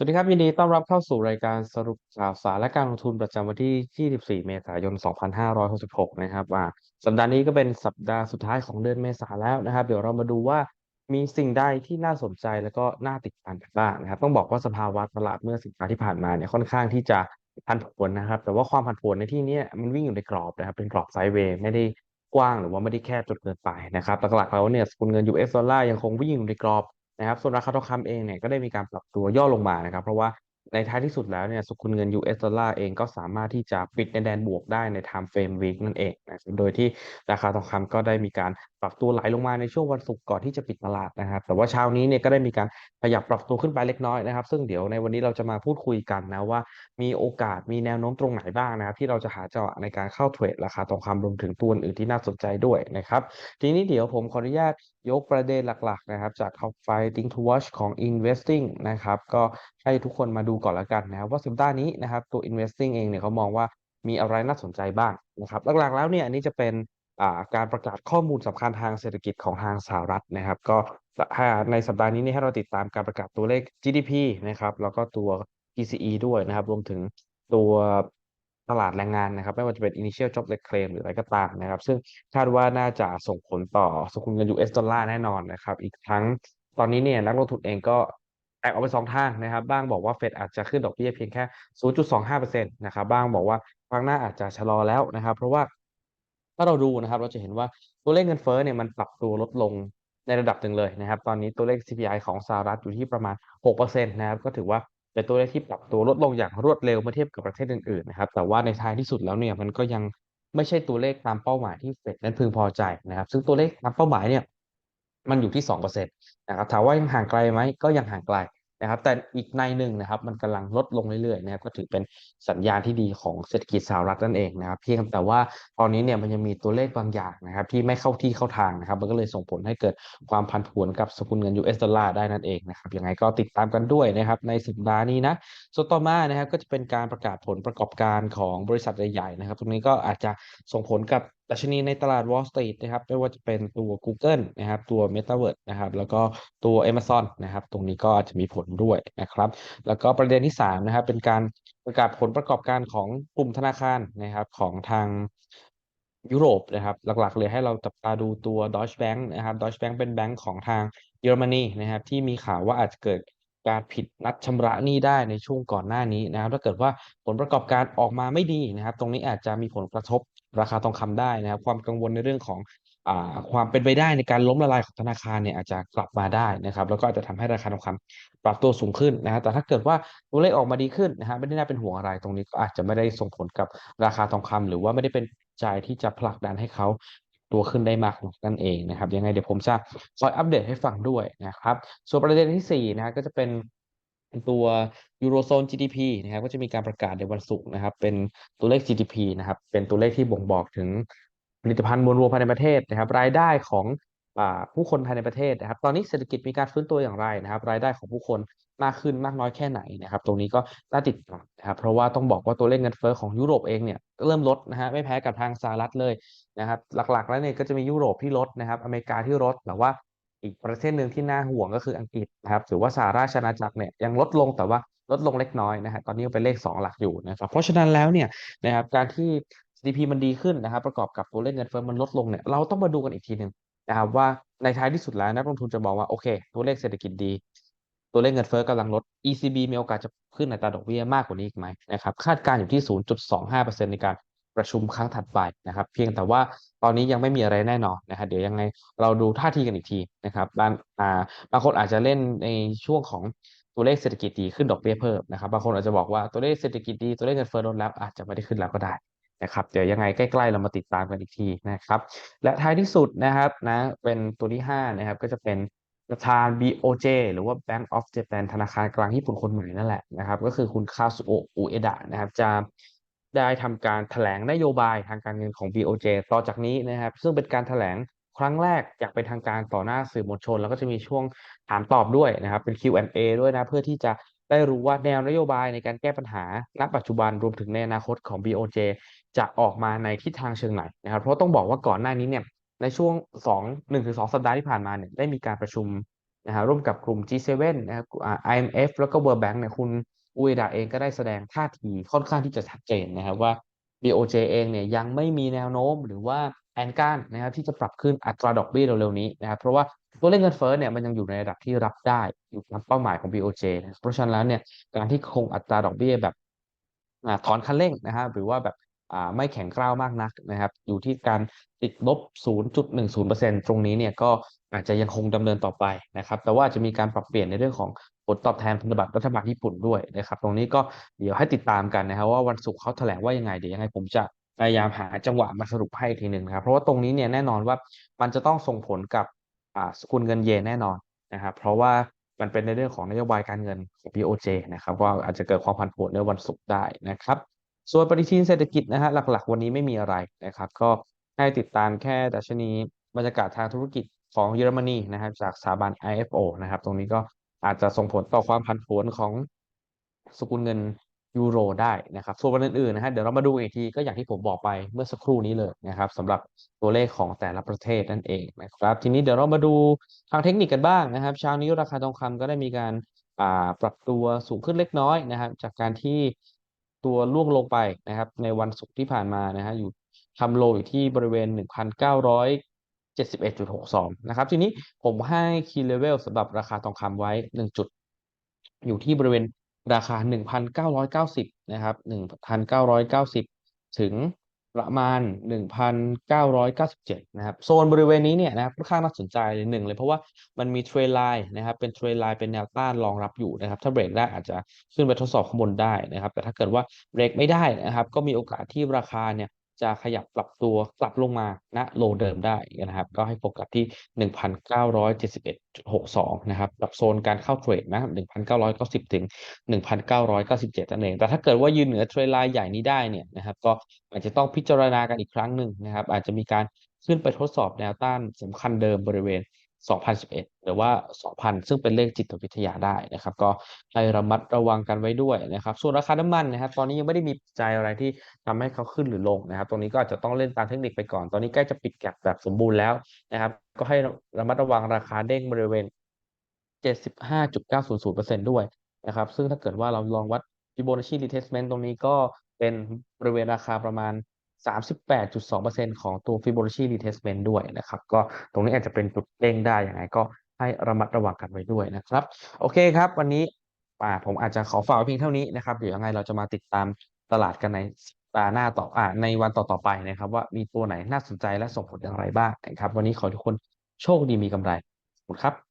สวัสดีครับ ยินดีต้อนรับเข้าสู่รายการสรุปข่าวสารและการลงทุนประจำวันที่ 24 เมษายน 2566 นะครับว่าสัปดาห์นี้ก็เป็นสัปดาห์สุดท้ายของเดือนเมษาแล้วนะครับ เดี๋ยวเรามาดูว่ามีสิ่งใดที่น่าสนใจแล้วก็น่าติดตามกันบ้างนะครับ ต้องบอกว่าสภาวะตลาดเมื่อสัปดาห์ที่ผ่านมาเนี่ยค่อนข้างที่จะผันผวนนะครับ แต่ว่าความผันผวนในที่นี้มันวิ่งอยู่ในกรอบนะครับ เป็นกรอบไซด์เวย์ไม่ได้กว้างหรือว่าไม่ได้แคบจนเกินไปนะครับหลักๆแล้วเนี่ยสกุลเงิน US ดอลลาร์ยังคงวิ่งอยู่ในกรอบ นะครับ ส่วนราคาทองคำเองเนี่ยก็ได้มีการปรับตัวย่อลงมานะครับ เพราะว่าในท้ายที่สุดแล้วเนี่ยสกุลเงิน US ดอลลาร์เองก็สามารถที่จะปิดในแดนบวกได้ใน time frame week นั่นเองนะโดยที่ราคาทองคำก็ได้มีการปรับตัวไหลลงมาในช่วงวันศุกร์ก่อนที่จะปิดตลาดนะครับ แต่ว่าเช้านี้เนี่ยก็ได้มีการขยับปรับตัวขึ้นไปเล็กน้อยนะครับ ซึ่งเดี๋ยวในวันนี้เราจะมาพูดคุยกันนะว่า มีโอกาสมีแนวโน้มตรงไหนบ้างนะครับ ที่เราจะหาจังหวะในการเข้าเทรดราคาทองคำรวมถึงตัวอื่นที่น่าสนใจด้วยนะครับ ทีนี้เดี๋ยวผมขออนุญาตยกประเด็นหลักๆนะครับจาก Top 5 Thing to Watch ของ Investing นะครับก็ให้ทุกคนมาดูก่อนล้วกันนะครับว่าสัปดาห์นี้นะครับตัว Investing เองเนี่ยเขามองว่ามีอะไรน่าสนใจบ้างนะครับหลักๆแล้วเนี่ยอันนี้จะเป็นการประกาศข้อมูลสำคัญทางเศรษฐกิจของทางสหรัฐนะครับ ก็ในสัปดาห์นี้นี่ให้เราติดตามการประกาศตัวเลข GDP นะครับแล้วก็ตัว PCE ด้วยนะครับ รวมถึงตัว ตลาดแรงงานนะครับ ไม่ว่าจะเป็น initial job claim หรืออะไรก็ตามนะครับ ซึ่งคาดว่าน่าจะส่งผลต่อสกุลเงิน US ดอลลาร์แน่นอนนะครับ อีกทั้งตอนนี้เนี่ยนักลงทุนเองก็แตกออกเป็นสองทางนะครับ บ้างบอกว่าเฟดอาจจะขึ้นดอกเบี้ยเพียงแค่ 0.25%นะครับ บ้างบอกว่าครั้งหน้าอาจจะชะลอแล้วนะครับ เพราะว่าถ้าเราดูนะครับ เราจะเห็นว่าตัวเลขเงินเฟ้อเนี่ยมันปรับตัวลดลงในระดับหนึ่งเลยนะครับ ตอนนี้ตัวเลข CPI ของสหรัฐอยู่ที่ประมาณ 6%นะครับ ก็ถือว่า เป็นตัวเลขที่ปรับตัวลดลงอย่างรวดเร็วเมื่อเทียบกับประเทศอื่นๆนะครับ แต่ว่าในท้ายที่สุดแล้วเนี่ยมันก็ยังไม่ใช่ตัวเลขตามเป้าหมายที่เฟดนั้นพึงพอใจนะครับ ซึ่งตัวเลขตามเป้าหมายเนี่ยมันอยู่ที่สองเปอร์เซ็นะครับถามว่ายังห่างไกลไหมก็ยังห่างไกล นะครับแต่อีกในหนึ่งนะครับมันกำลังลดลงเรื่อยๆนะครับก็ถือเป็นสัญญาณที่ดีของเศรษฐกิจสหรัฐนั่นเองนะครับเพียงแต่ว่าตอนนี้เนี่ยมันยังมีตัวเลขบางอย่างนะครับที่ไม่เข้าที่เข้าทางนะครับ มันก็เลยส่งผลให้เกิดความผันผวนกับสกุลเงิน US ดอลลาร์ได้นั่นเองนะครับยังไงก็ติดตามกันด้วยนะครับในสัปดาห์นี้นะส่วนต่อมานะครับก็จะเป็นการประกาศผลประกอบการของบริษัทใหญ่ๆนะครับตรงนี้ก็อาจจะส่งผลกับ ดัชนีในตลาด Wall Street นะครับไม่ว่าจะเป็นตัว Google นะครับตัว Metaverse นะครับแล้วก็ตัว Amazon นะครับตรงนี้ก็อาจจะมีผลด้วยนะครับแล้วก็ประเด็นที่3นะครับเป็นการประกาศผลประกอบการของกลุ่มธนาคารนะครับของทางยุโรปนะครับหลักๆ เลยให้เราจับตาดูตัว Deutsche Bank นะครับ Deutsche Bank เป็นแบงก์ของทางเยอรมนีนะครับที่มีข่าวว่าอาจจะเกิดการผิดนัดชำระหนี้ได้ในช่วงก่อนหน้านี้นะครับถ้าเกิดว่าผลประกอบการออกมาไม่ดีนะครับ ตรงนี้อาจจะมีผลกระทบ ราคาทองคำได้นะครับ ความกังวลในเรื่องของอความเป็นไปได้ในการล้มละลายของธนาคารเนี่ยอาจจะกลับมาได้นะครับ แล้วก็อาจจะทำให้ราคาทองคำปรับตัวสูงขึ้นนะครับแต่ถ้าเกิดว่าตัวเลขออกมาดีขึ้นนะครับไม่ได้น่าเป็นห่วงอะไรตรงนี้ก็อาจจะไม่ได้ส่งผลกับราคาทองคำหรือว่าไม่ได้เป็นปัจจัยที่จะผลักดันให้เขาตัวขึ้นได้มากนั่นเองนะครับ ยังไงเดี๋ยวผมจะคอยอัปเดตให้ฟังด้วยนะครับ ส่วนประเด็นที่4นะครับก็จะเป็น ตัว Eurozone GDP นะครับก็จะมีการประกาศในวันศุกร์นะครับ เป็นตัวเลข GDP นะครับ เป็นตัวเลขที่บ่งบอกถึงผลิตภัณฑ์มวลรวมภายในประเทศนะครับ รายได้ของผู้คนภายในประเทศนะครับ ตอนนี้เศรษฐกิจมีการฟื้นตัวอย่างไรนะครับ รายได้ของผู้คนมากขึ้นมากน้อยแค่ไหนนะครับ ตรงนี้ก็น่าติดตามนะครับ เพราะว่าต้องบอกว่าตัวเลขเงินเฟ้อของยุโรปเองเนี่ยเริ่มลดนะฮะไม่แพ้กับทางสหรัฐเลยนะครับ หลักๆแล้วเนี่ยก็จะมียุโรปที่ลดนะครับ อเมริกาที่ลดแต่ว่า อีกประเทศหนึ่งที่น่าห่วงก็คืออังกฤษนะครับหรือว่าสหราชอาณาจักรเนี่ยยังลดลงแต่ว่าลดลงเล็กน้อยนะฮะตอนนี้เป็นเลข 2 หลักอยู่นะครับเพราะฉะนั้นแล้วเนี่ยนะครับการที่ GDP มันดีขึ้นนะครับ ประกอบกับตัวเลขเงินเฟ้อมันลดลงเนี่ยเราต้องมาดูกันอีกทีหนึ่งนะครับว่าในท้ายที่สุดแล้วนักลงทุนจะมองว่าโอเค ตัวเลขเศรษฐกิจดี ตัวเลขเงินเฟ้อกำลังลด ECB มีโอกาสจะขึ้นอัตราดอกเบี้ยมากกว่านี้อีกไหมนะครับคาดการณ์อยู่ที่ 0.25%ในการ ประชุมครั้งถัดไปนะครับ เพียงแต่ว่าตอนนี้ยังไม่มีอะไรแน่นอนนะครับเดี๋ยวยังไงเราดูท่าทีกันอีกทีนะครับบางอ่าบางคนอาจจะเล่นในช่วงของตัวเลขเศรษฐกิจดีขึ้นดอกเบี้ยเพิ่มนะครับบางคนอาจจะบอกว่าตัวเลขเศรษฐกิจดีตัวเลขเงินเฟ้อลดแล้วอาจจะไม่ได้ขึ้นแล้วก็ได้นะครับเดี๋ยวยังไงใกล้ๆเรามาติดตามกันอีกทีนะครับ และท้ายที่สุดนะครับนะเป็นตัวที่5นะครับก็จะเป็นประธาน BOJ หรือว่า Bank of Japan ธนาคารกลางญี่ปุ่นคนใหม่นั่นแหละนะครับ ก็คือคุณคาสุโอะอุเอดะนะครับ จะ ได้ทำการแถลงนโยบายทางการเงินของ BOJ ต่อจากนี้นะครับ ซึ่งเป็นการแถลงครั้งแรกอย่างเป็นทางการต่อหน้าสื่อมวลชน แล้วก็จะมีช่วงถามตอบด้วยนะครับ เป็น Q&A ด้วยนะ เพื่อที่จะได้รู้ว่าแนวนโยบายในการแก้ปัญหาณปัจจุบันรวมถึงในอนาคตของ BOJ จะออกมาในทิศทางเชิงไหนนะครับ เพราะต้องบอกว่าก่อนหน้านี้เนี่ยในช่วง 2 1-2 สัปดาห์ที่ผ่านมาเนี่ยได้มีการประชุมนะฮะร่วมกับกลุ่ม G7 นะครับ IMF แล้วก็ World Bank เนี่ยคุณ อุเอดะเองก็ได้แสดงท่าทีค่อนข้างที่จะชัดเจนนะครับว่า BOJ เองเนี่ยยังไม่มีแนวโน้มหรือว่าแอนการนะครับที่จะปรับขึ้นอัตราดอกเบี้ยเร็วๆนี้นะครับเพราะว่าตัวเลขเงินเฟ้อเนี่ยมันยังอยู่ในระดับที่รับได้อยู่ตามเป้าหมายของ BOJ นะเพราะฉะนั้นแล้วเนี่ยการที่คงอัตราดอกเบี้ยแบบถอนคันเร่งนะครับหรือว่าแบบ ไม่แข็งกร้าวมากนักนะครับ อยู่ที่การติดลบ 0.10%ตรงนี้เนี่ยก็อาจจะยังคงดำเนินต่อไปนะครับ แต่ว่าจะมีการปรับเปลี่ยนในเรื่องของผลตอบแทนพันธบัตรรัฐบาลญี่ปุ่นด้วยนะครับ ตรงนี้ก็เดี๋ยวให้ติดตามกันนะครับว่าวันศุกร์เขาแถลงว่ายังไงเดี๋ยวยังไงผมจะพยายามหาจังหวะมาสรุปให้ทีหนึ่งนะครับ เพราะว่าตรงนี้เนี่ยแน่นอนว่ามันจะต้องส่งผลกับสกุลเงินเยนแน่นอนนะครับ เพราะว่ามันเป็นในเรื่องของนโยบายการเงินของ BOJ นะครับว่าอาจจะเกิดความผันผวนในวันศุกร์ได้นะครับ ส่วนปฏิทินเศรษฐกิจนะฮะหลักๆ วันนี้ไม่มีอะไรนะครับ ก็ให้ติดตามแค่ดัชนีบรรยากาศทางธุรกิจของเยอรมนีนะครับ จากสถาบัน IFO นะครับ ตรงนี้ก็อาจจะส่งผลต่อความผันผวนของสกุลเงินยูโรได้นะครับ ส่วนวันอื่นๆนะฮะเดี๋ยวเรามาดูอีกทีก็อย่างที่ผมบอกไปเมื่อสักครู่นี้เลยนะครับสำหรับตัวเลขของแต่ละประเทศนั่นเองนะครับ ทีนี้เดี๋ยวเรามาดูทางเทคนิคกันบ้างนะครับเช้านี้ราคาทองคำก็ได้มีการปรับตัวสูงขึ้นเล็กน้อยนะครับ จากการที่ ตัวร่วงลงไปนะครับ ในวันศุกร์ที่ผ่านมานะฮะอยู่ทำโลอยู่ที่บริเวณ 1,971.62 นะครับ ทีนี้ผมให้คีย์เลเวลสำหรับราคาทองคำไว้ 1 จุด อยู่ที่บริเวณราคา 1,990 นะครับ 1,990 ถึง ประมาณ 1,997 นะครับ โซนบริเวณนี้เนี่ยนะครับค่อนข้างน่าสนใจเลยหนึ่งเลยเพราะว่ามันมีเทรลไลน์นะครับ เป็นเทรลไลน์เป็นแนวต้านรองรับอยู่นะครับ ถ้าเบรกได้อาจจะขึ้นไปทดสอบข้างบนได้นะครับ แต่ถ้าเกิดว่าเบรกไม่ได้นะครับ ก็มีโอกาสที่ราคาเนี่ย จะขยับปรับตัวกลับลงมาณโลเดิมได้นะครับ ก็ให้โฟกัสที่ 1,971.62 นะครับกับโซนการเข้าเทรดนะ1,990 ถึง 1,997นั่นเอง แต่ถ้าเกิดว่ายืนเหนือเทรลไลน์ใหญ่นี้ได้เนี่ยนะครับ ก็อาจจะต้องพิจารณากันอีกครั้งหนึ่งนะครับ อาจจะมีการขึ้นไปทดสอบแนวต้านสำคัญเดิมบริเวณ 2011 หรือว่า 2,000 ซึ่งเป็นเลขจิตวิทยาได้นะครับ ก็ให้ระมัดระวังกันไว้ด้วยนะครับ ส่วนราคาน้ำมันนะครับ ตอนนี้ยังไม่ได้มีปัจจัยอะไรที่ทำให้เขาขึ้นหรือลงนะครับ ตรงนี้ก็อาจจะต้องเล่นตามเทคนิคไปก่อน ตอนนี้ใกล้จะปิดแก็บแบบสมบูรณ์แล้วนะครับ ก็ให้ระมัดระวังราคาเด้งบริเวณ 75.900%ด้วยนะครับ ซึ่งถ้าเกิดว่าเราลองวัด Fibonacci retracement ตรงนี้ก็เป็นบริเวณราคาประมาณ 38.2%ของตัว Fibonacci retracement ด้วยนะครับ ก็ตรงนี้อาจจะเป็นจุดเด้งได้ยังไงก็ให้ระมัดระวังกันไว้ด้วยนะครับ โอเคครับ วันนี้อ่าผมอาจจะขอฝากไว้เพียงเท่านี้นะครับเดี๋ยวยังไงเราจะมาติดตามตลาดกันในสัปดาหน้าต่ออ่าในวันต่อๆไปนะครับ ว่ามีตัวไหนน่าสนใจและส่งผลอย่างไรบ้างนะครับ วันนี้ขอทุกคนโชคดีมีกำไรขอบคุณครับ